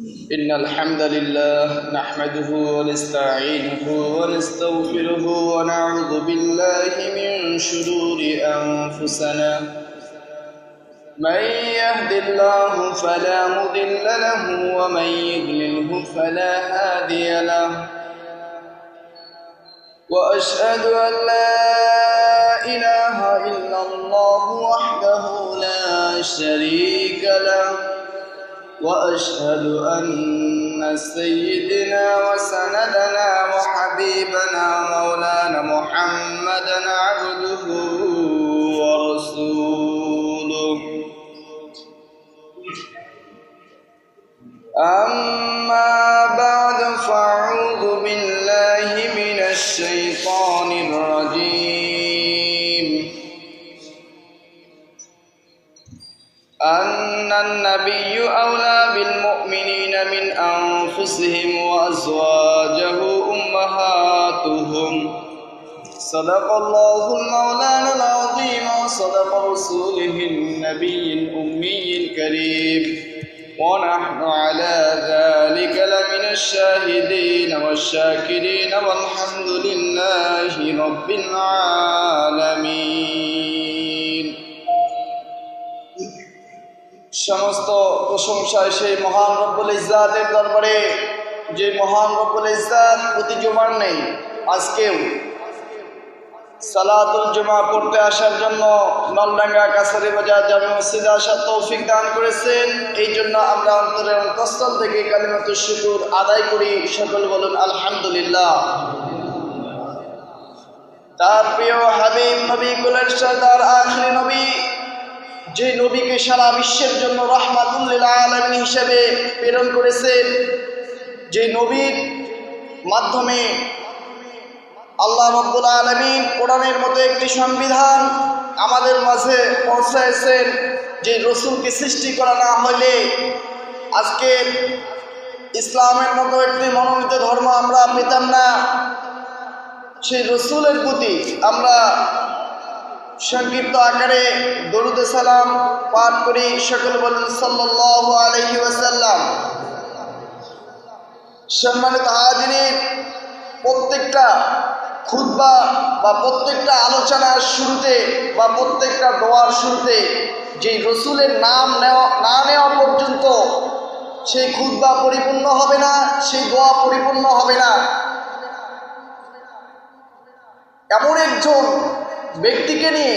إن الحمد لله نحمده ونستعينه ونستغفره ونعوذ بالله من شرور أنفسنا. من يهد الله فلا مضل له ومن يضلله فلا هادي له. وأشهد أن لا إله إلا الله وحده لا شريك له. وأشهد أن سيدنا وسندنا وحبيبنا مولانا محمدا عبده ورسوله. أما بعد فأعوذ بالله من الشيطان الرجيم. أن النبي أولى بالمؤمنين من أنفسهم وأزواجه أمهاتهم. صدق الله المولانا العظيم وصدق رسوله النبي الأمي الكريم. ونحن على ذلك لمن الشاهدين والشاكرين والحمد لله رب العالمين. সমস্ত প্রশংসায় সেই মহান রব্বুল ইজাতের দরবারে, যে মহান রব্বুল ইজাত প্রতি জমার নেই, আজকেও। সালাতুল জমা পড়তে আসার জন্য নলডাঙ্গা কাছারি বাজার জামে মসজিদে আসার তৌফিক দান করেছেন। এই জন্য আমরা অন্তরের অন্তঃস্থল থেকে কালিমাত শুকুর আদায় করি, সকল বলুন আলহামদুলিল্লাহ। তার প্রিয় হাবিব নবী, কুলের সর্দার আখরি নবী যে নবীকে সারা বিশ্বের জন্য রহমাতুল্লিল আলমিন হিসেবে প্রেরণ করেছেন যে নবীর মাধ্যমে আল্লাহ রব্বুল আলমিন কোরআনের মতো একটি সংবিধান আমাদের মাঝে পৌঁছাইছেন, যে রসুলকে সৃষ্টি করা না হলে আজকে ইসলামের মতো একটি মনোনীত ধর্ম আমরা পেতাম না। সেই রসুলের প্রতি আমরা সংক্ষিপ্ত আকারে দরুদ সালাম পাঠ করি সকল বলুন সাল্লাহ আলহি ওয়াসাল্লাম। সম্মানিত হাজির প্রত্যেকটা খুদ্া বা প্রত্যেকটা আলোচনার শুরুতে বা প্রত্যেকটা দোয়ার শুরুতে যে রসুলের নাম নেওয়া, না নেওয়া পর্যন্ত সেই খুদ্া পরিপূর্ণ হবে না, সেই দোয়া পরিপূর্ণ হবে না। এমন একজন ব্যক্তিকে নিয়ে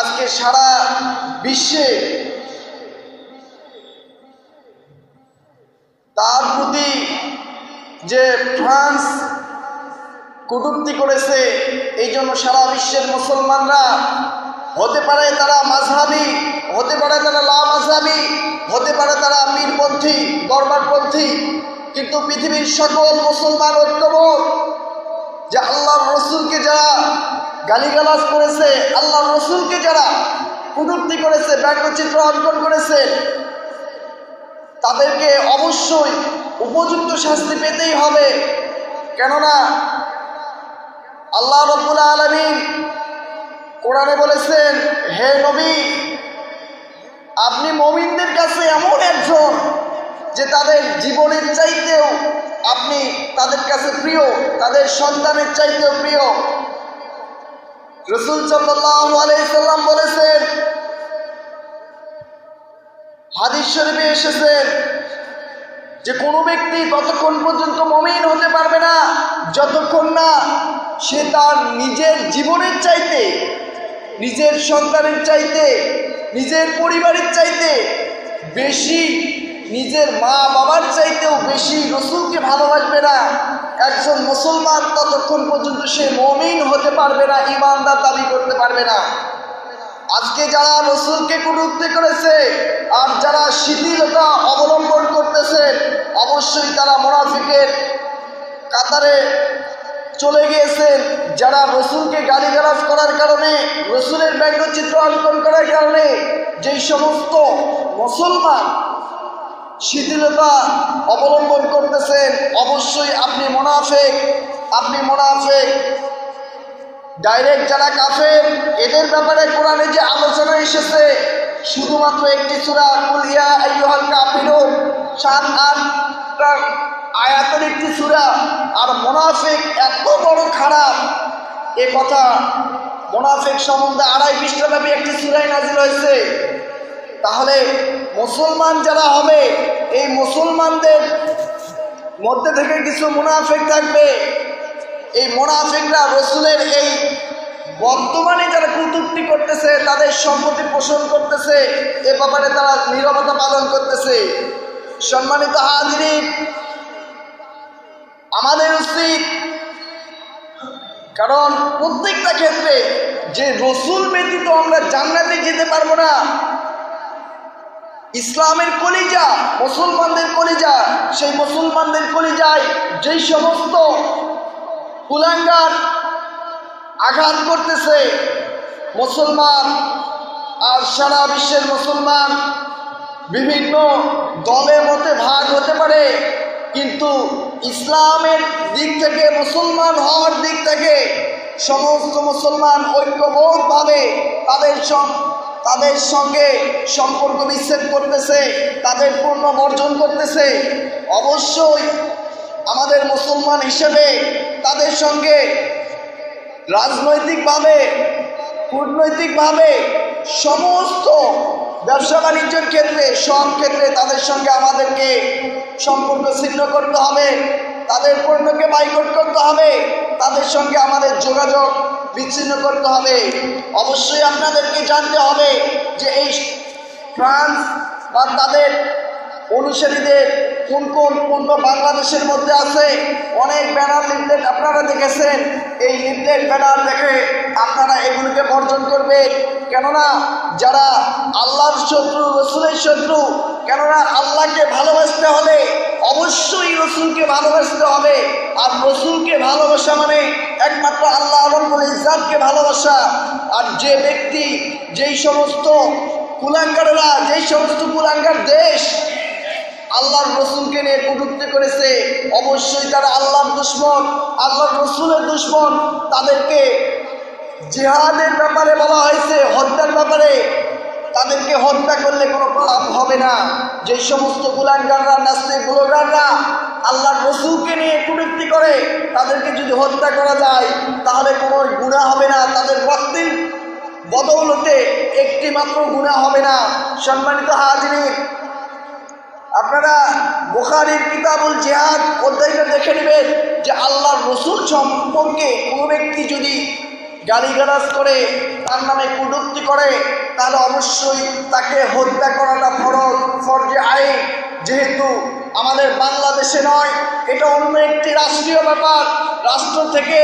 আজকে সারা বিশ্বে তার প্রতি যে ফ্রান্স কটূক্তি করেছে, এই জন্য সারা বিশ্বের মুসলমানরা হতে পারে তারা মাঝহাবি, হতে পারে তারা লা মাঝহাবি, হতে পারে তারা পীরপন্থী দরবারপন্থী কিন্তু পৃথিবীর সকল মুসলমান ঐক্যবোধ যে আল্লাহর রসুলকে যারা গালিগালাজ করেছে আল্লাহ রসুলকে যারা কটূক্তি করেছে ব্যঙ্গচিত্র অঙ্কন করেছে, তাদেরকে অবশ্যই উপযুক্ত শাস্তি পেতেই হবে। কেননা আল্লাহ রব্বুল আলমিন কোরআনে বলেছেন, হে নবী, আপনি মমিনদের কাছে এমন একজন যে তাদের জীবনের চাইতেও আপনি তাদের কাছে প্রিয়, তাদের সন্তানের চাইতেও প্রিয়। রসুল সাল্লাম বলেছেন, হাদিস শরীফে এসেছেন যে কোনো ব্যক্তি ততক্ষণ পর্যন্ত মমিন হতে পারবে না, যতক্ষণ না সে তার নিজের জীবনের চাইতে, নিজের সন্তানের চাইতে, নিজের পরিবারের চাইতে বেশি নিজের মা বাবার চাইতেও বেশি রসুলকে ভালোবাসবে না। একজন মুসলমান ততক্ষণ পর্যন্ত সে মমিন হতে পারবে না ইমানদার দাবি করতে পারবে না। আজকে যারা রসুলকে কুরুক্তি করেছে আর যারা শিথিলতা অবলম্বন করতেছে, অবশ্যই তারা মোনাফিকের কাতারে চলে গিয়েছেন। যারা রসুলকে গালিগালাজ করার কারণে, রসুলের ব্যঙ্গচিত্র অঙ্কন করার কারণে, যেই সমস্ত মুসলমান শিথিলতা অবলম্বন করতেছেন, অবশ্যই আপনি মোনাফেক আপনি মোনাফেক। ডাইরেক্ট যারা কাফের, এদের ব্যাপারে কোরআনে যে আলোচনা এসেছে, শুধুমাত্র একটি সূরা, কুল ইয়া আইয়ুহাল কাফিরুন, সাত আটটা আয়াতের একটি সূরা, আর মুনাফিক এত বড় খারাপ, এ কথা মুনাফিক সম্বন্ধে আড়াই পৃষ্ঠাব্যাপী একটি সূরাই নাজিল হয়েছে। তাহলে মুসলমান যারা হবে, এই মুসলমানদের মধ্যে থেকে কিছু মুনাফিক থাকবে। এই মুনাফিকরা রসুলের এই বর্তমানে যারা কুতুক্তি করতেছে, তাদের সম্মতি পোষণ করতেছে, এ ব্যাপারে তারা নীরবতা পালন করতেছে। সম্মানিত হাজিরিন আমাদের উচিত কারণ প্রত্যেকটা ক্ষেত্রে যে রসুল ব্যতীত আমরা জান্নাতে যেতে পারব না ইসলামের কলিজা, মুসলমানদের কলিজা, সেই মুসলমানদের কলিজায় যেই সমস্ত কুলাঙ্গার আঘাত করতেছে, মুসলমান আর সারা বিশ্বের মুসলমান বিভিন্ন দলে মতে ভাগ হতে পারে, কিন্তু ইসলামের দিক থেকে, মুসলমান হওয়ার দিক থেকে সমস্ত মুসলমান ঐক্যবোধভাবে তাদের তাদের সঙ্গে সম্পর্ক বিচ্ছেদ করতেছে, তাদের পূর্ণ বর্জন করতেছে। অবশ্যই আমাদের মুসলমান হিসেবে তাদের সঙ্গে রাজনৈতিকভাবে, কূটনৈতিকভাবে সমস্ত ব্যবসা বাণিজ্যের ক্ষেত্রে, সব ক্ষেত্রে তাদের সঙ্গে আমাদেরকে সম্পর্ক ছিন্ন করতে হবে, তাদের পণ্যকে বাইকট করতে হবে। তাদের সঙ্গে আমাদের যোগাযোগ বিচ্ছিন্ন করতে হবে। অবশ্যই আপনাদেরকে জানতে হবে যে এই ফ্রান্স বা তাদের অনুসারীদের কোন কোন পণ্য বাংলাদেশের মধ্যে আছে? অনেক ব্যানার লিফলেট আপনারা দেখেছেন। এই লিফলেট ব্যানার দেখে আপনারা এগুলোকে বর্জন করবেন। কেননা যারা আল্লাহর শত্রু, রসুলের শত্রু, কেননা আল্লাহকে ভালোবাসতে হলে অবশ্যই রসুলকে ভালোবাসতে হবে। আর রসুলকে ভালোবাসা মানে একমাত্র আল্লাহ রব্বুল ইজাতকে ভালোবাসা। আর যে ব্যক্তি যেই সমস্ত কুলাঙ্গারেরা, যেই সমস্ত কুলাঙ্গার দেশ আল্লাহর রসুলকে নিয়ে কটুক্তি করেছে। অবশ্যই তারা আল্লাহর দুশ্মন, আল্লাহর রসুলের দুশ্মন। তাদেরকে জেহাদের ব্যাপারে বলা হয়েছে, হত্যার ব্যাপারে। তাদেরকে হত্যা করলে কোনো পাপ হবে না। যে সমস্ত গুলাঙ্গাররা নাস্তিক গুলোগাররা আল্লাহর রসুলকে নিয়ে কুটুক্তি করে, তাদেরকে যদি হত্যা করা যায়, তাহলে কোনো গুণা হবে না। তাদের রক্তের বদৌলতে একটি মাত্র গুণা হবে না। সম্মানিত হাজির আপনারা বুখারির কিতাবুল জেহাদ অধ্যায়টা দেখে নেবেন যে আল্লাহর রসুল সম্পর্কে কোনো ব্যক্তি যদি গালিগালাজ করে, তার নামে কুটুক্তি করে, তাহলে অবশ্যই তাকে হত্যা করাটা ফরজ, ফরজে আইন। যেহেতু আমাদের বাংলাদেশে নয়, এটা অন্য একটি রাষ্ট্রীয় ব্যাপার। রাষ্ট্র থেকে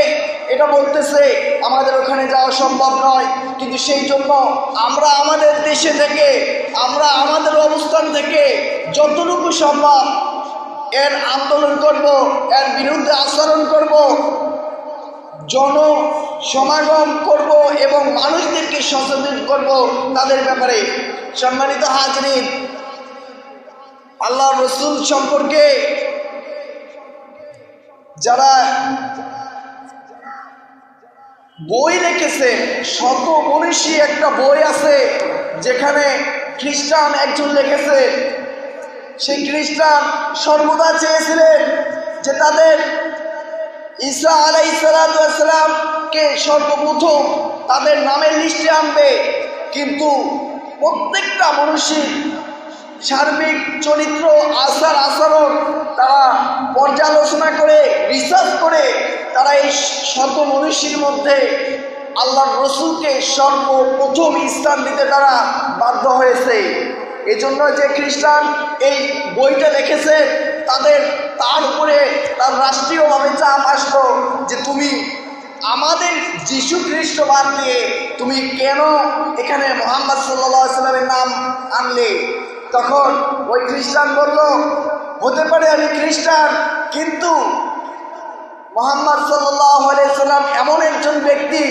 এটা বলতেছে, আমাদের ওখানে যাওয়া সম্ভব নয়। কিন্তু সেই জন্য আমরা আমাদের দেশে থেকে, আমরা আমাদের অবস্থান থেকে যতটুকু সম্ভব এর আন্দোলন করব, এর বিরুদ্ধে আচরণ করব জন সমাগম করব এবং মানুষদেরকে সচেতন করব তাদের ব্যাপারে। সম্মানিত হাজরিন আল্লাহ রসুল সম্পর্কে যারা বই লিখেছে। শত মনীষী একটা বই আছে, যেখানে খ্রিস্টান একজন লিখেছে। সেই খ্রিস্টান সর্বদা চেয়েছিলেন যে তাদের ঈসা আলাই সালামকে সর্বপ্রথম তাদের নামের লিস্টে আনবে। কিন্তু প্রত্যেকটা মানুষের সার্বিক চরিত্র, আচার আচরণ তারা পর্যালোচনা করে রিসার্চ করে তারা এই শত মনীষীর মধ্যে আল্লাহ রসুলকে সর্বপ্রথম স্থান দিতে তারা বাধ্য হয়েছে। এজন্য যে খ্রিস্টান এই বইটা লিখেছে, তাদের তার উপরে তার রাষ্ট্রীয়ভাবে চাপ আসলো যে তুমি আমাদের যিশু খ্রিস্ট বাদ দিয়ে তুমি কেন এখানে মোহাম্মদ সাল্লাহ সাল্লামের নাম আনলে? তখন ওই খ্রিস্টান বলল, হতে পারে আমি খ্রিস্টান, কিন্তু মোহাম্মদ সাল্লাম এমন একজন ব্যক্তি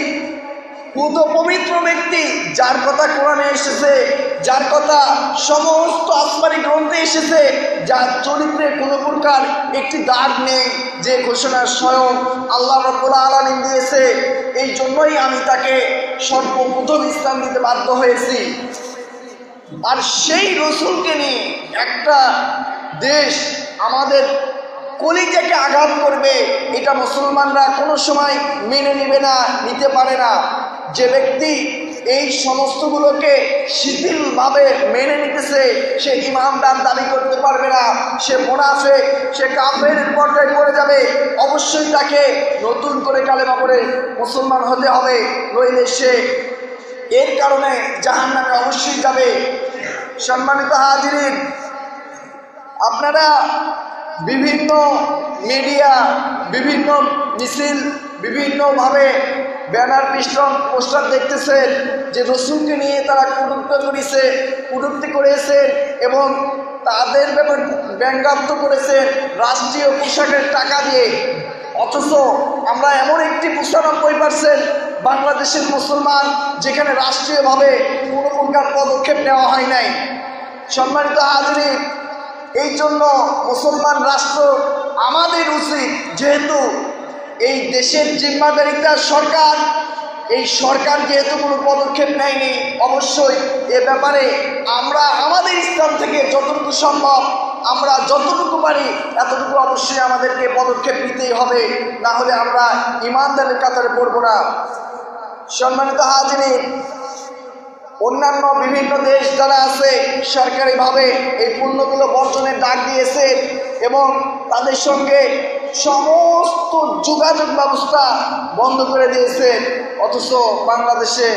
পুত পবিত্র ব্যক্তি, যার কথা কোরআনে এসেছে, যার কথা সমস্ত আসমানি গ্রন্থে এসেছে, যার চরিত্রে কোনো প্রকার একটি দাগ নেই, যে ঘোষণা স্বয়ং আল্লাহ রব্বুল আলমিন দিয়েছে। এই জন্যই আমি তাকে সর্বপ্রথম ইসলাম দিতে বাধ্য হয়েছি। আর সেই রসুলকে নিয়ে একটা দেশ আমাদের কলিজাকে আঘাত করবে, এটা মুসলমানরা কোনো সময় মেনে নেবে না, নিতে পারে না। যে ব্যক্তি এই সমস্তগুলোকে শিথিলভাবে মেনে নিতেছে, সে ইমামদার দাবি করতে পারবে না, সে মোনাফে সে কাফের পর্যায়ে পড়ে যাবে। অবশ্যই তাকে নতুন করে কালেমা করে মুসলমান হতে হবে, নইলে সে এর কারণে জাহান নামে অবশ্যই যাবে। সম্মানিত হাজিরিন, আপনারা বিভিন্ন মিডিয়া, বিভিন্ন মিছিল, বিভিন্নভাবে ব্যানার, পিস্টন, পোস্টার দেখতেছেন যে রসুলকে নিয়ে তারা কটুক্ত করেছে, কটুক্তি করেছেন এবং তাদের ব্যাপার ব্যঙ্গাত্ম করেছেন রাষ্ট্রীয় পোশাকের টাকা দিয়ে। অথচ আমরা এমন একটি পঁচানব্বই পার্সেন্ট বাংলাদেশের মুসলমান যেখানে রাষ্ট্রীয়ভাবে কোনো প্রকার পদক্ষেপ নেওয়া হয় নাই। সম্মানিত হাজরি, এই জন্য মুসলমান রাষ্ট্র আমাদের উচিত যেহেতু এই দেশের জিম্মাদারিতা সরকার, এই সরকার যেহেতু কোনো পদক্ষেপ নেয়নি, অবশ্যই এ ব্যাপারে আমরা আমাদের স্থান থেকে যতটুকু সম্ভব, আমরা যতটুকু পারি এতটুকু অবশ্যই আমাদেরকে পদক্ষেপ নিতেই হবে। না হলে আমরা ইমানদারের কাতারে পড়ব না। সম্মানিত হাজিনী অন্যান্য বিভিন্ন দেশ যারা আছে, সরকারিভাবে এই পণ্যগুলো বর্জনের ডাক দিয়েছে এবং তাদের সঙ্গে সমস্ত যোগাযোগ ব্যবস্থা বন্ধ করে দিয়েছে। অথচ বাংলাদেশে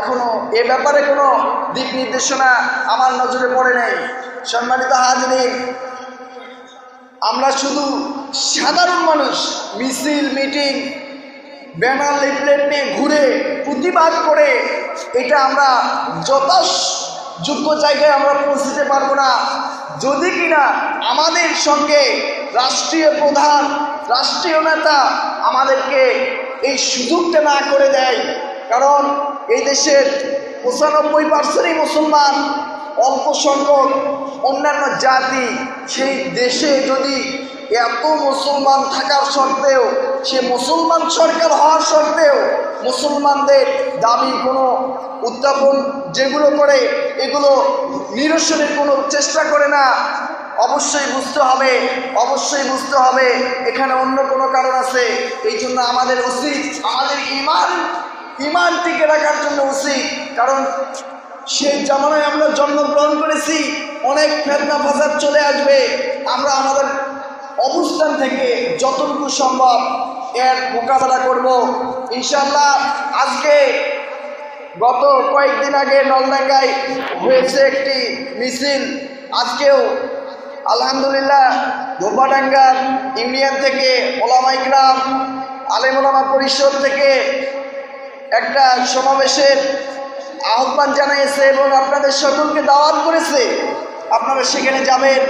এখনও এ ব্যাপারে কোনো দিক নির্দেশনা আমার নজরে পড়ে নেই। সম্মানিত হাজরিন আমরা শুধু সাধারণ মানুষ, মিছিল, মিটিং ব্যানার লিফলেট নিয়ে ঘুরে প্রতিবাদ করে এটা আমরা যথাযোগ্য জায়গায় আমরা পৌঁছতে পারব না। যদি কিনা আমাদের সঙ্গে রাষ্ট্রীয় প্রধান, রাষ্ট্রীয় নেতা আমাদেরকে এই সুযোগটা না করে দেয়, কারণ এই দেশের পঁচানব্বই পার্সেন্টই মুসলমান, অল্প সংখ্যক অন্যান্য জাতি, সেই দেশে যদি এত মুসলমান থাকার সত্ত্বেও সে মুসলমান সরকার হওয়ার সত্ত্বেও মুসলমানদের দাবি কোনো উত্থাপন যেগুলো করে এগুলো নিরসনের কোনো চেষ্টা করে না। অবশ্যই বুঝতে হবে, অবশ্যই বুঝতে হবে, এখানে অন্য কোনো কারণ আছে। এই জন্য আমাদের উচিত, আমাদের ইমান ইমান টিকে রাখার জন্য উচিত। কারণ সেই জামানায় আমরা জন্মগ্রহণ করেছি, অনেক ফেতনা ফাসাদ চলে আসবে। আমরা আমাদের অবস্থান থেকে যতটুকু সম্ভব এর মোকাবেলা করব। ইনশাল্লাহ আজকে গত কয়েকদিন আগে নলডাঙ্গায় হয়েছে একটি মিছিল। আজকেও আলহামদুলিল্লাহ ধোপাডাঙ্গার ইউনিয়ন থেকে ওলামাইগ্রাম আলেমোলামা পরিষদ থেকে একটা সমাবেশের আহ্বান জানিয়েছে এবং আপনাদের সকলকে দাওয়াত করেছে। আপনারা সেখানে যাবেন,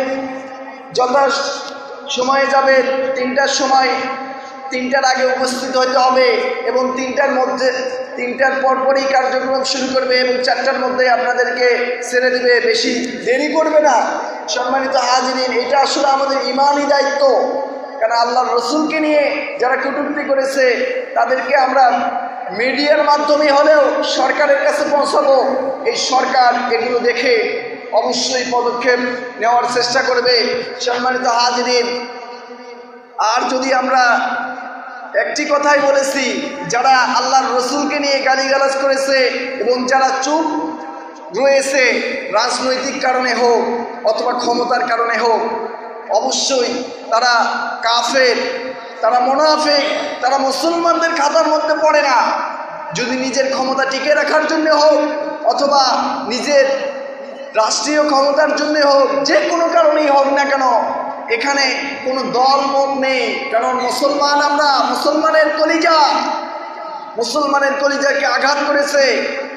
যথা সময়ে যাবেন, তিনটার সময় তিনটার আগে উপস্থিত হতে হবে এবং তিনটার মধ্যে, তিনটার পরপরই কার্যক্রম শুরু করবে এবং চারটার মধ্যে আপনাদেরকে ছেড়ে দেবে, বেশি দেরি করবে না। সম্মানিত হাজিরিন, এটা আসলে আমাদের ইমানই দায়িত্ব। কারণ আল্লাহ রসুলকে নিয়ে যারা কুটুক্তি করেছে, তাদেরকে আমরা মিডিয়ার মাধ্যমে হলেও সরকারের কাছে পৌঁছাবো। এই সরকার এগুলো দেখে অবশ্যই পদক্ষেপ নেওয়ার চেষ্টা করবে। সম্মানিত হাজিরিন আর যদি আমরা একটি কথাই বলেছি, যারা আল্লাহর রসুলকে নিয়ে গালিগালাজ করেছে এবং যারা চুপ রয়েছে, রাজনৈতিক কারণে হোক অথবা ক্ষমতার কারণে হোক, অবশ্যই তারা কাফের, তারা মোনাফেক, তারা মুসলমানদের খাতার মধ্যে পড়ে না। যদি নিজের ক্ষমতা টিকে রাখার জন্য হোক অথবা নিজের রাষ্ট্রীয় ক্ষমতার জন্য হোক, যে কোনো কারণেই হোক না কেন এখানে কোনো দল মত নেই। কারণ মুসলমান আমরা, মুসলমানের কলিজা। মুসলমানের কলিজাকে আঘাত করেছে।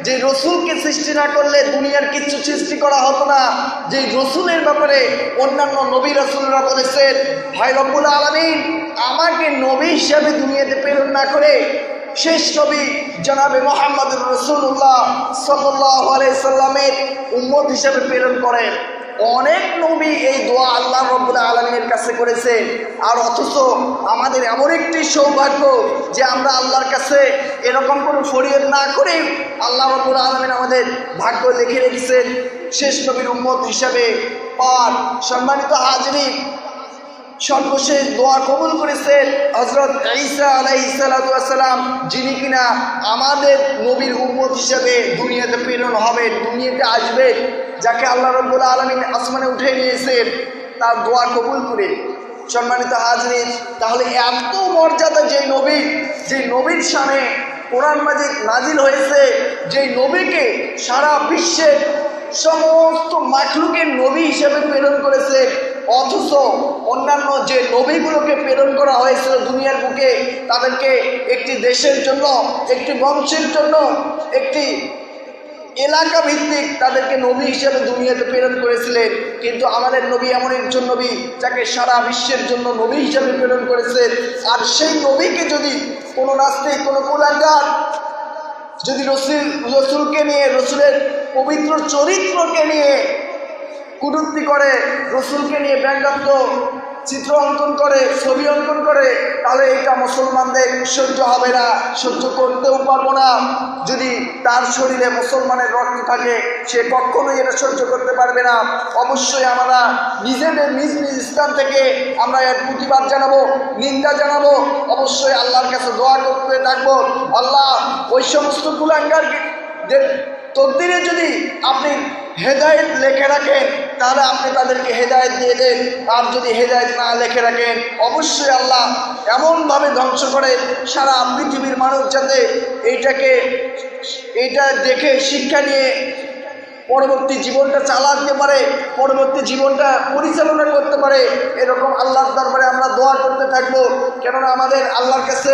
যে রসুলকে সৃষ্টি না করলে দুনিয়ার কিচ্ছু সৃষ্টি করা হতো না। যে রসুলের ব্যাপারে অন্যান্য নবী রসুলরা বলেছেন, ভাই রব্বুল আলমিন, আমাকে নবী হিসাবে দুনিয়াতে প্রেরণ না করে শেষ নবী জনাবে মোহাম্মদ রসুল্লাহ সাল্লাহ সাল্লামের উম্মত হিসাবে প্রেরণ করেন। অনেক নবী এই দোয়া আল্লাহ রব্বুল আলমীর কাছে করেছে। আর অথচ আমাদের এমন একটি সৌভাগ্য যে আমরা আল্লাহর কাছে এরকম কোনো ফরিয়ত না করে আল্লাহ রবুল আলমিন আমাদের ভাগ্য লিখে রেখেছেন। শেষ নবীর উম্মত হিসাবে পাওয়ার সম্মানিত হাজরি সর্বশেষ দোয়া কবুল করেছেন হজরত ঈসা আলাই সালাম যিনি কিনা আমাদের নবীর উম্মত হিসাবে দুনিয়াতে প্রেরণ হবে দুনিয়াতে আসবে যাকে আল্লাহ রব্বুল আলমিন আসমানে উঠে নিয়েছেন, তার দোয়া কবুল করে। সম্মানিত হাজরিন, তাহলে এত মর্যাদা যেই নবী যেই নবীর সামনে কোরআন মাজিদ নাজিল হয়েছে, যেই নবীকে সারা বিশ্বের সমস্ত মাখলুকের নবী হিসেবে প্রেরণ করেছে, অথচ অন্যান্য যে নবীগুলোকে প্রেরণ করা হয়েছিল দুনিয়ার বুকে, তাদেরকে একটি দেশের জন্য, একটি বংশের জন্য, একটি এলাকা ভিত্তিক তাদেরকে নবী হিসেবে দুনিয়াতে প্রেরণ করেছিলেন। কিন্তু আমাদের নবী এমন একজন নবী যাকে সারা বিশ্বের জন্য নবী হিসেবে প্রেরণ করেছেন আর সেই নবীকে যদি কোনো নাস্তিক, কোনো কুলাঙ্গার যদি রসুল, রসুলকে নিয়ে, রসুলের পবিত্র চরিত্রকে নিয়ে কুটুক্তি করে, রসুলকে নিয়ে ব্যঙ্গাত্ম চিত্র অঙ্কন করে, ছবি অঙ্কন করে, তাহলে এটা মুসলমানদের সহ্য হবে না, সহ্য করতেও পারব না। যদি তার শরীরে মুসলমানের রক্ত থাকে, সে কখনোই এটা সহ্য করতে পারবে না। অবশ্যই আমরা নিজেদের নিজ নিজ স্থান থেকে আমরা এর প্রতিবাদ জানাব, নিন্দা জানাব। অবশ্যই আল্লাহর কাছে দোয়া করতে থাকব। আল্লাহ, ওই সমস্ত কুলাঙ্গারদের তকদিরে যদি আপনি হেদায়েত লেখে রাখেন, তাহলে আপনি তাদেরকে হেদায়েত দিয়ে দেন। আর যদি হেদায়েত না লেখে রাখেন, অবশ্যই আল্লাহ এমনভাবে ধ্বংস করে সারা পৃথিবীর মানুষ যাতে এইটাকে, এইটা দেখে শিক্ষা নিয়ে পরবর্তী জীবনটা চালাতে পারে, পরবর্তী জীবনটা পরিচালনা করতে পারে, এরকম আল্লাহর দরবারে আমরা দোয়া করতে থাকব। কেননা আমাদের আল্লাহর কাছে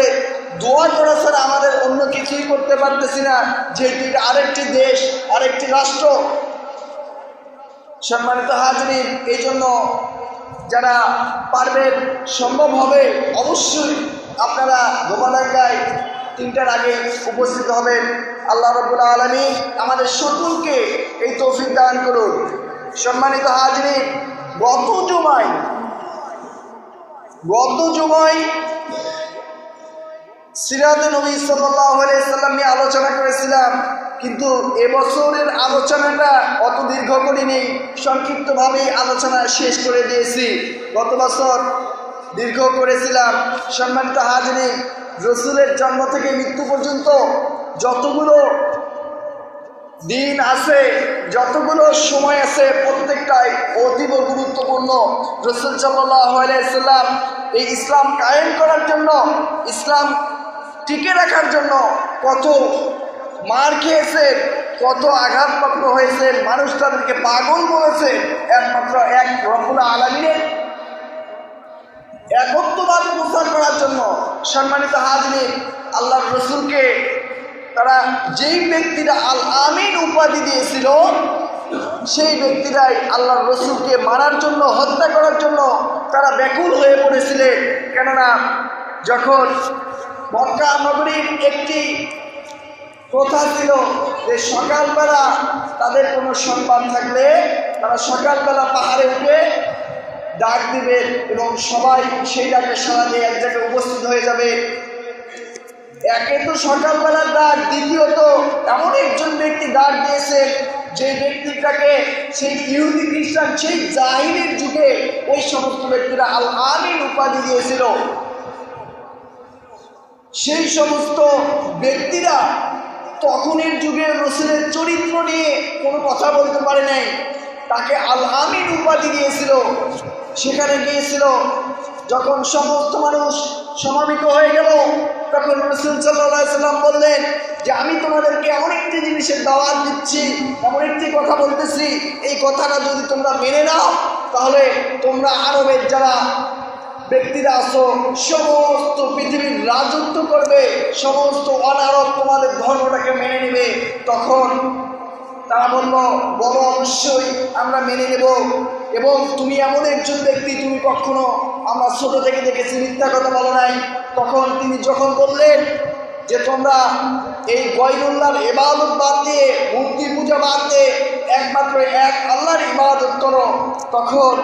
দোয়া করা ছাড়া আমাদের অন্য কিছুই করতে পারতেছি না। যেহেতু আরেকটি দেশ, আরেকটি রাষ্ট্র সম্মানিত হাজরিন এই জন্য যারা পারবেন সম্ভব হবে, অবশ্যই আপনারা ধোপাডাঙ্গায় তিনটার আগে উপস্থিত হবেন। আল্লাহ রবুল্লা আলমী আমাদের সকলকে এই তৌফিক দান করুন। সম্মানিত হাজরিন, গত জুমায় গত জুমায় সিরাত নবী সাল্লাহ সাল্লাম নিয়ে আলোচনা করেছিলাম, কিন্তু এবছরের আলোচনাটা অত দীর্ঘ করিনি, সংক্ষিপ্তভাবে আলোচনা শেষ করে দিয়েছি। গত বছর দীর্ঘ করেছিলাম, সম্মানিত হাজরি, রসুলের জন্ম থেকে মৃত্যু পর্যন্ত যতগুলো দিন আছে, যতগুলো সময় আছে, প্রত্যেকটাই অতীব গুরুত্বপূর্ণ। রসুল সাল্লাম এই ইসলাম কায়েম করার জন্য ইসলাম টিকে রাখার জন্য কত মার খেয়েছে কত আঘাতপ্রাপ্ত হয়েছে মানুষ তাদেরকে পাগল বলেছে, একমাত্র এক রব্বুল আলমিনের একত্ববাদ প্রচার করার জন্য সম্মানিত হাজরি আল্লাহ রসুলকে তারা যেই ব্যক্তিরা আল আমিন উপাধি দিয়েছিল, সেই ব্যক্তিরাই আল্লাহ রসুলকে মারার জন্য, হত্যা করার জন্য তারা ব্যাকুল হয়ে পড়েছিলেন। কেননা যখন মক্কা নগরীর একটি প্রথা ছিল যে সকালবেলা তাদের কোনো সংবাদ থাকলে তারা সকালবেলা পাহাড়ে উঠে ডাক দিবে এবং সবাই সেই ডাকে সারা দিয়ে এক জায়গায় উপস্থিত হয়ে যাবে। একে তো সকালবেলার ডাক, দ্বিতীয়ত এমন একজন ব্যক্তি ডাক দিয়েছে যে ব্যক্তিটাকে সেই ইহুদি খ্রিস্টান, সেই জাহিনের যুগে ওই সমস্ত ব্যক্তিরা আল আমিন উপাধি দিয়েছিল। সেই সমস্ত ব্যক্তিরা তখনের যুগের রসুলের চরিত্র নিয়ে কোনো কথা বলতে পারে নাই। তাকে আল আমিন উপাধি দিয়েছিল। সেখানে গিয়েছিল, যখন সমস্ত মানুষ সমাবেত হয়ে গেল, তখন রসুল সাল্লাহ সাল্লাম বললেন যে, আমি তোমাদেরকে এমন একটি জিনিসের দাওয়াত দিচ্ছি, এমন একটি কথা বলতেছি। এই কথাটা যদি তোমরা মেনে নাও, তাহলে তোমরা আরবের যারা ব্যক্তিরা আসো, সমস্ত পৃথিবীর রাজত্ব করবে, সমস্ত অনারব তোমাদের ধর্মটাকে মেনে নেবে। তখন তারা বলল, বলো অবশ্যই আমরা মেনে নেব। এবং তুমি এমন একজন ব্যক্তি, তুমি কখনো আমরা ছোট থেকে দেখেছি, মিথ্যা কথা বলো নাই। তখন তিনি যখন বললেন যে, তোমরা এই গয়নুল্লাহর ইবাদত বাদ দিয়ে মূর্তি পূজা বাদ দিয়ে একমাত্র এক আল্লাহর ইবাদত করো, তখন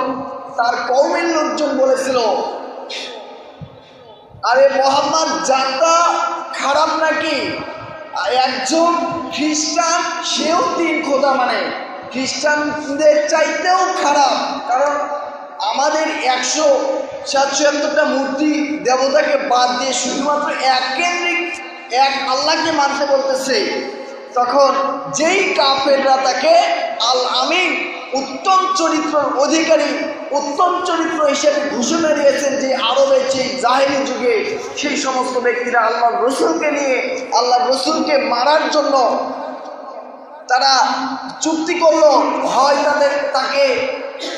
তার কৌমের লোকজন বলেছিল, আরে মোহাম্মদ, জাতটা খারাপ নাকি? একজন খ্রিস্টান, সেও তিন খোদা মানে। খ্রিস্টানদের চাইতেও খারাপ, কারণ আমাদের একশো সাতশোয়াত্তরটা মূর্তি দেবতাকে বাদ দিয়ে শুধুমাত্র এক কেন্দ্রিক এক আল্লাহকে মানতে বলতেছে। তখন যেই কাফেররা তাকে আল আমিন উত্তম চরিত্রের অধিকারী, উত্তম চরিত্র হিসেবে ঘোষণা দিয়েছেন যে আরবের যে জাহেরি যুগে সেই সমস্ত ব্যক্তিরা আল্লাহ রসুলকে নিয়ে, আল্লাহ রসুলকে মারার জন্য তারা চুক্তি করল, হয় তাদের, তাকে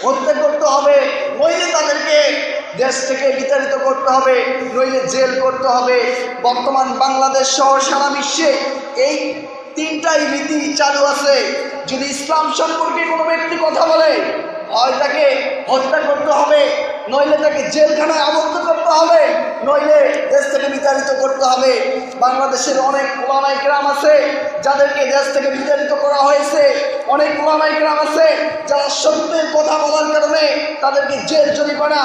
হত্যা করতে হবে, নইলে তাদেরকে দেশ থেকে বিতাড়িত করতে হবে, নইলে জেল করতে হবে। বর্তমান বাংলাদেশ সহ সারা বিশ্বে এই তিনটাই রীতি চালু আছে। যদি ইসলাম সম্পর্কে কোনো ব্যক্তি কথা বলে, হয় তাকে হত্যা করতে হবে, নইলে তাকে জেলখানায় আবদ্ধ করতে হবে, নইলে দেশ থেকে বিতাড়িত করতে হবে। বাংলাদেশের অনেক ওলামাই গ্রাম আছে, যাদেরকে দেশ থেকে বিতাড়িত করা হয়েছে। অনেক ওলামাই গ্রাম আছে, যারা সত্যের কথা বলার কারণে তাদেরকে জেল, জরিমানা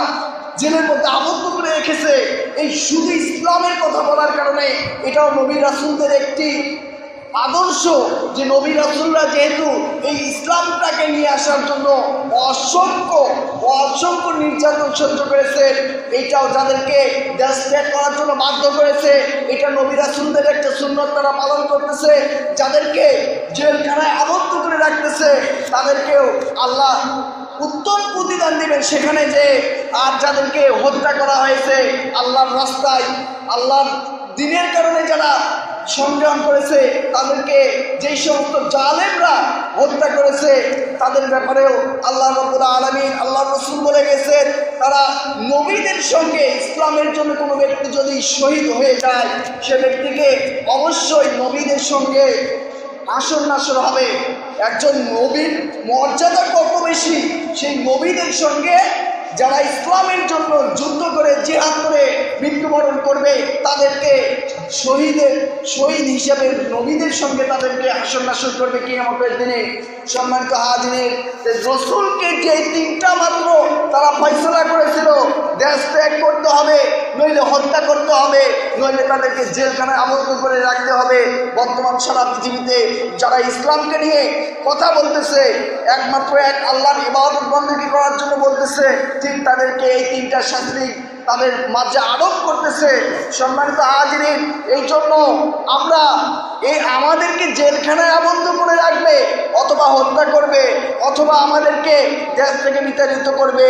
জেলের মধ্যে আবদ্ধ করে রেখেছে। এই শুধু ইসলামের কথা বলার কারণে এটাও নবী রাসুলদের একটি আদর্শ যে নবী রাসুলরা যেহেতু এই ইসলামটাকে নিয়ে আসার জন্য অসংখ্য অসংখ্য নির্যাতন সহ্য করেছে এইটাও যাদেরকে দেশ ত্যাগ করার জন্য বাধ্য করেছে, এটা নবী রাসুলদের একটা সুন্নত তারা পালন করতেছে, যাদেরকে জেলখানায় আবদ্ধ করে রাখতেছে, তাদেরকেও আল্লাহ উত্তম প্রতিদান দেবেন সেখানে যে আর যাদেরকে হত্যা করা হয়েছে, আল্লাহর রাস্তায়, আল্লাহর দিনের কারণে যারা সংগ্রাম করেছে, তাদেরকে যেই সমস্ত জালেমরা হত্যা করেছে, তাদের ব্যাপারেও আল্লাহ রব্বুল আলমিন, আল্লাহ রসুল বলে গেছেন, তারা নবীদের সঙ্গে ইসলামের জন্য কোনো ব্যক্তি যদি শহীদ হয়ে যায়, সে ব্যক্তিকে অবশ্যই নবীদের সঙ্গে আসর নাসর হবে। একজন নবীর মর্যাদা কত বেশি, সেই নবীদের সঙ্গে যারা ইসলামের জন্য যুদ্ধ করে, জেহাদ করে মৃত্যুবরণ করবে, তাদেরকে শহীদের, শহীদ হিসাবে নবীদের সঙ্গে তাদেরকে আসন নাসর করবে কি আমাদের দিনে। সম্মানিত হাজিনের রসুলকে যে তিনটা মাত্র তারা ফয়সলা করেছিল, দেশ ত্যাগ করতে হবে, নইলে হত্যা করতে হবে, নইলে তাদেরকে জেলখানায় আবদ্ধ করে রাখতে হবে। বর্তমান সারা পৃথিবীতে যারা ইসলামকে নিয়ে কথা বলতেছে, একমাত্র এক আল্লাহর ইবাদত বন্দী করার জন্য বলতেছে, ঠিক তাদেরকে এই তিনটা শাস্তি তাদের মাঝে আরোপ করতেছে সম্মানিত হাজিরিন। এই জন্য আমরা এই আমাদেরকে জেলখানায় আবদ্ধ করে রাখবে, অথবা হত্যা করবে, অথবা আমাদেরকে দেশ থেকে বিতাড়িত করবে।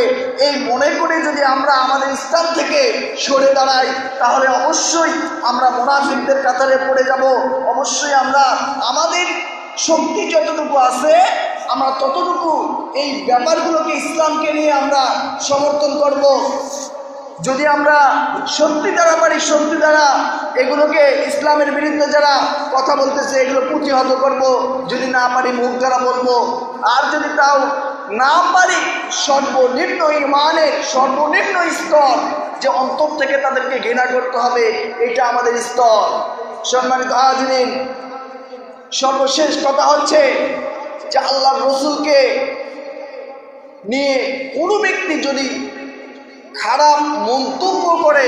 এই মনে করে যদি আমরা আমাদের ইসলাম থেকে সরে দাঁড়াই, তাহলে অবশ্যই আমরা মোনাফিকদের কাতারে পড়ে যাব। অবশ্যই আমরা আমাদের শক্তি যতটুকু আছে, আমরা ততটুকু এই ব্যাপারগুলোকে ইসলামকে নিয়ে আমরা সমর্থন করব। যদি আমরা সত্যি দ্বারা পারি, সত্যি দ্বারা এগুলোকে ইসলামের বিরুদ্ধে যারা কথা বলতেছে, এগুলো প্রতিহত করব। যদি না পারি, মুখ দ্বারা বলব। আর যদি তাও না পারি, সর্বনিম্ন ইমানের সর্বনিম্ন স্তর যে অন্তর থেকে তাদেরকে ঘৃণা করতে হবে, এটা আমাদের স্তর। সম্মানিত হাজিন সর্বশেষ কথা হচ্ছে যে আল্লাহ রসুলকে নিয়ে কোনো ব্যক্তি যদি খারাপ মন্তব্য করে,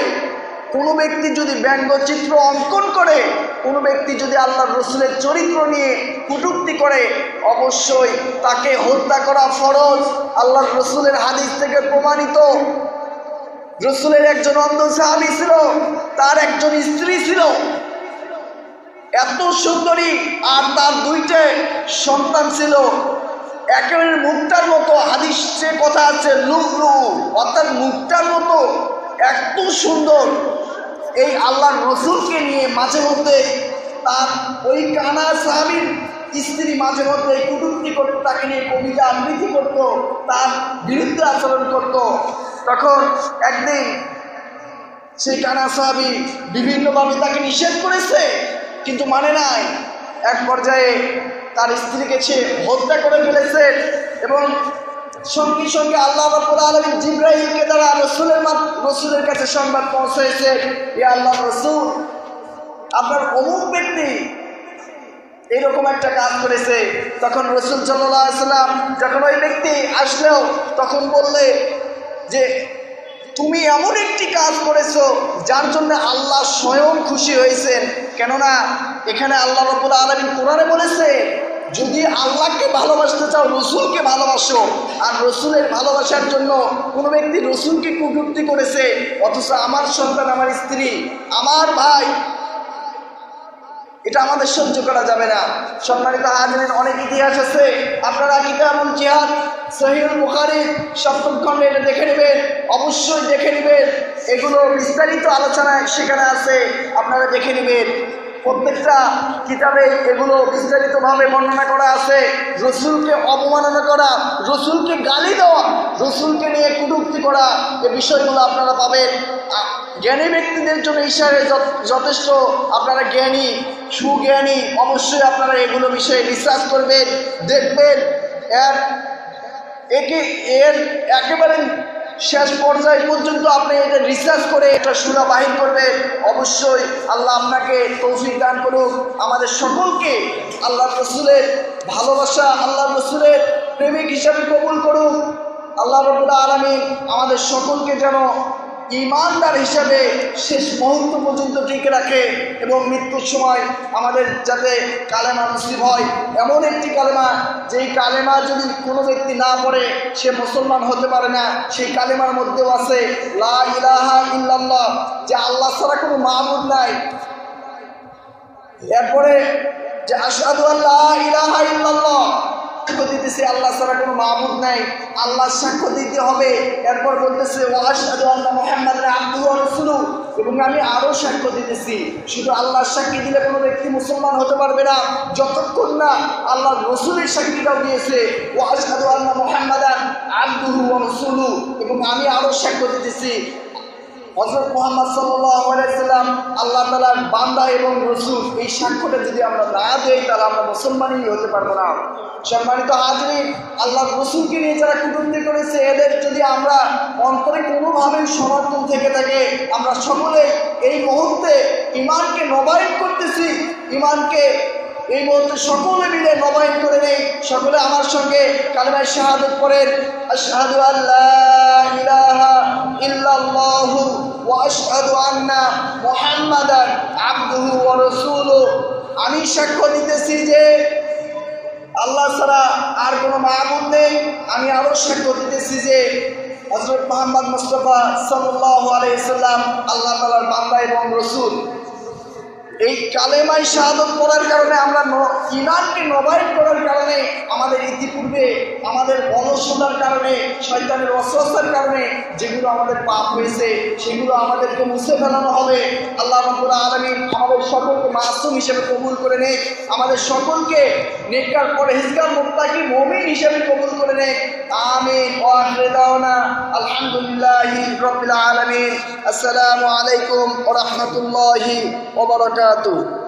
কোনো ব্যক্তি যদি ব্যঙ্গচিত্র অঙ্কন করে, কোনো ব্যক্তি যদি আল্লাহ রসুলের চরিত্র নিয়ে কটুক্তি করে, অবশ্যই তাকে হত্যা করা ফরজ। আল্লাহ রসুলের হাদিস থেকে প্রমাণিত। রসুলের একজন অন্ধ সাহাবি ছিল, তার একজন স্ত্রী ছিল। এত সুন্দরী, আর তার দুইটে সন্তান ছিল। একেবারে মুক্তার মতো, হাদিসে কথা আছে লুকলু অর্থাৎ মুক্তার মতো, এত সুন্দর। এই আল্লাহর রসুলকে নিয়ে মাঝে মধ্যে তার ওই কানা সাহাবির স্ত্রী মাঝে মধ্যে কুটুক্তি করতো, তাকে নিয়ে কবিতা আবৃত্তি করত, তার বিরুদ্ধে আচরণ করত। তখন একদিন সেই কানা সাহাবি বিভিন্নভাবে তাকে নিষেধ করেছে, কিন্তু মানে নাই। এক পর্যায়ে তার স্ত্রীকে সে হত্যা করে ফেলেছে এবং সঙ্গে সঙ্গে আল্লাহ রব্বুল আলমী জিব্রাহিমকে দ্বারা রসুলের রসুলের কাছে সংবাদ পৌঁছেছে এ আল্লাহ রসুল, আপনার অমুক ব্যক্তি এরকম একটা কাজ করেছে। তখন রসুল সাল্লাম যখন ওই ব্যক্তি আসলেও তখন বললে যে, তুমি এমন একটি কাজ করেছ যার জন্য আল্লাহ স্বয়ং খুশি হয়েছেন। কেননা এখানে আল্লাহ রবুল আলমিন কোরআনে বলেছে, যদি আল্লাহকে ভালোবাসতে চাও, রসুলকে ভালোবাসো। আর রসুলের ভালোবাসার জন্য কোনো ব্যক্তি রসুলকে কুটুক্তি করেছে, অথচ আমার সন্তান, আমার স্ত্রী, আমার ভাই, এটা আমাদের সহ্য করা যাবে না। সম্মানিত হাজিরের অনেক ইতিহাস আছে। আপনারা কিতাবুল জিহাদ সহিউল বুখারি, সপ্তম খণ্ডে এটা দেখে নেবেন। অবশ্যই দেখে নেবেন। এগুলো বিস্তারিত আলোচনায় সেখানে আছে। আপনারা দেখে নেবেন। প্রত্যেকটা কিতাবে এগুলো বিস্তারিতভাবে বর্ণনা করা আছে। রসুলকে অবমাননা করা, রসুলকে গালি দেওয়া, রসুলকে নিয়ে কুটুক্তি করা, এ বিষয়গুলো আপনারা পাবেন। জ্ঞানী ব্যক্তিদের জন্য ঈশ্বরে যথেষ্ট আপনারা জ্ঞানী, সুজ্ঞানী, অবশ্যই আপনারা এগুলো বিষয়ে রিসার্চ করবেন, দেখবেন। এর একে, এর একেবারে শেষ পর্যায় পর্যন্ত আপনি এটা রিসার্চ করে এটা সুরা বাহির করবেন। অবশ্যই আল্লাহ আপনাকে তৌফিক দান করুক। আমাদের সকলকে আল্লাহ রসুলের ভালোবাসা আল্লাহ রসুলের প্রেমিক হিসাবে কবুল করুক। আল্লাহ রবুল্লা আলমী আমাদের সকলকে যেন ইমানদার হিসাবে শেষ মুহূর্ত পর্যন্ত ঠিক রাখে এবং মৃত্যুর সময় আমাদের যাতে কালেমা নসিব হয়, এমন একটি কালেমা, যেই কালেমা যদি কোনো ব্যক্তি না পড়ে, সে মুসলমান হতে পারে না। সেই কালেমার মধ্যেও আছে, লা ইলাহা যে আল্লাহ ছাড়া কোনো মাহবুদ নাই। এরপরে যে আসাদু আল্লাহ ইলাহা ইল্লাল্লাহ সাক্ষ্য দিতেছে, আল্লাহ ছাড়া কোনো মাহবুদ নাই। আল্লাহ সাক্ষ্য দিতে হবে। এরপর বলতেছে ওয়াসাদু আল্লাহ মোহাম্মদ আব্দুল রসুলু এবং আমি আরও সাক্ষ্য দিতেছি। শুধু আল্লাহর সাক্ষী দিলে কোনো ব্যক্তি মুসলমান হতে পারবে না, যতক্ষণ না আল্লাহ রসুলের সাক্ষীটাও দিয়েছে ওয়াসাদু আল্লাহ মোহাম্মদ আব্দুহু রসুলু এবং আমি আরও সাক্ষ্য দিতেছি হজরত মোহাম্মদ সাল্লাম, আল্লাহ তালার বান্দা এবং রসুল, এই সাক্ষ্যটা যদি আমরা না দেই, তাহলে আমরা মুসলমানই হতে পারব না। সম্মানিত হাজরি আল্লাহ রসুলকে নিয়ে যারা কুটুম্বি করেছে, এদের যদি আমরা অন্তরে কোনোভাবেই সমর্থন থেকে থাকে, আমরা সকলে এই মুহূর্তে ইমানকে নবায়ন করতেছি। ইমানকে এই মুহূর্তে সকলে মিলে নবায়ন করে নেই। সকলে আমার সঙ্গে কালেমায় শাহাদত করেন আশহাদু আল্লাহ ইলাহা আশহাদু আন্না মুহাম্মাদান আব্দুহু ওয়া রাসূলুহু। আমি সাক্ষ্য দিতেছি যে আল্লাহ ছাড়া আর কোনো মাহবুদ নেই। আমি আরও সাক্ষ্য দিতেছি যে হজরত মোহাম্মদ মুস্তফা সাল্লাহ আলাইসাল্লাম আল্লাহ তালার বান্দা এবং রসুল। এই কালেমাই শাহাদত করার কারণে আমরা ন- ইমানকে নবায়ন করার কারণে, আমাদের ইতিপূর্বে আমাদের অলসতার কারণে, শয়তানের অস্বস্থার কারণে যেগুলো আমাদের পাপ হয়েছে, সেগুলো আমাদেরকে মুছে ফেলানো হবে। আল্লাহ রব্বুল আলমিন আমাদের সকলকে মাসুম হিসেবে কবুল করে নেই আমাদের সকলকে নেককার পরে হিজকার মুক্তাকি মমিন হিসেবে কবুল করে নেই আমিন আলহামদুলিল্লাহি রাব্বিল আলামিন। আসসালামু আলাইকুম রাহমাতুল্লাহি ওয়া বারাকাতুহু